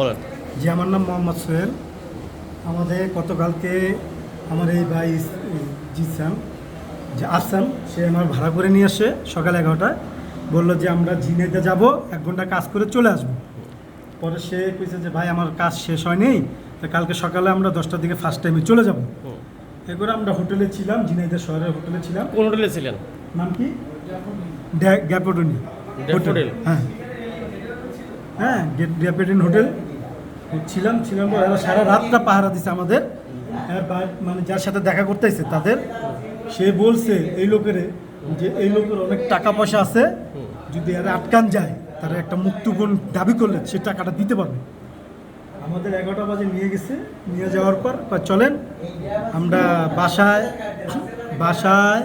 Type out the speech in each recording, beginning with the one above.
বলেন। জি আমার নাম মোহাম্মদ সোহেল। আমাদের গতকালকে আমার এই ভাই জিসান যে আসান সে আমার ভাড়া করে নিয়ে আসে সকাল এগারোটায়। বলল যে আমরা ঝিনাইতে যাব এক ঘণ্টা কাজ করে চলে আসব। পরে সে কইছে যে ভাই আমার কাজ শেষ হয়নি তা কালকে সকালে আমরা দশটার দিকে ফার্স্ট টাইমে চলে যাব। এরপরে আমরা হোটেলে ছিলাম ঝিনাইদহ শহরের হোটেলে ছিলাম। কোন হোটেলে ছিলেন? নাম কি? গ্যাপোডনি ড্যাফোডিল? হ্যাঁ। হ্যাঁ গ্যাপ- গ্যাপোডিন হোটেল ছিলাম ছিলাম পর সারা রাতটা পাহারা দিছে আমাদের। মানে যার সাথে দেখা করতেছে তাদের। সে বলছে এই লোকেরে যে এই লোকের অনেক টাকা পয়সা আছে, যদি এরা আটকান যায়, তারা একটা মুক্তিপণ দাবি করলে সে টাকাটা দিতে পারবে। আমাদের এগারোটা বাজে নিয়ে গেছে। নিয়ে যাওয়ার পর চলেন, আমরা বাসায় বাসায়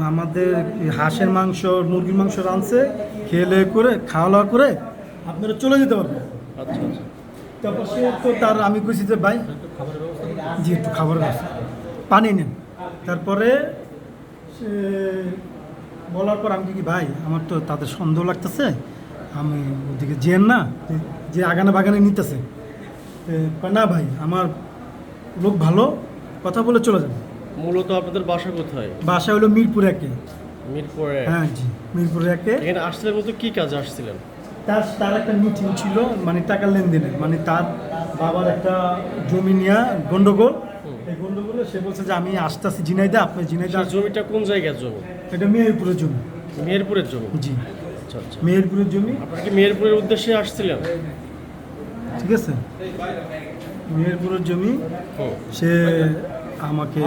আমাদের হাঁসের মাংস, মুরগির মাংস রাঁধছে খেয়ে করে খাওয়া দাওয়া করে আপনারা চলে যেতে পারবেন। আচ্ছা আচ্ছা। তারপর সে তো তার আমি কইছি যে ভাই জি একটু খাবার ব্যবস্থা পানি নেন। তারপরে সে বলার পর আমি কি ভাই আমার তো তাদের সন্দেহ লাগতেছে। আমি ওদিকে যেন না যে- আগানে বাগানে নিতেছে। না ভাই আমার লোক ভালো কথা বলে চলে যাবে। মূলত আপনাদের বাসা কোথায়? বাসা হলো মিরপুর একে। মিরপুরে হ্যাঁ জি মিরপুর একে। এখানে আসছিলেন মতো কি কাজে আসছিলেন? তার তার একটা মিটিং ছিল মানে টাকা লেনদেনের। মানে তার বাবার একটা জমি নিয়ে গন্ডগোল। এই গন্ডগোলে সে বলছে যে আমি আসতেছি জিনাইদা আপনি জিনাইদা জমিটা কোন জায়গার জমি? এটা মেহেরপুরের জমি। মেহেরপুরের জমি? জি। আচ্ছা আচ্ছা। মেহেরপুরের জমি। আপনারা কি মেহেরপুরের উদ্দেশ্যে আসছিলেন? ঠিক আছে। মেহেরপুরের জমি। সে আমাকে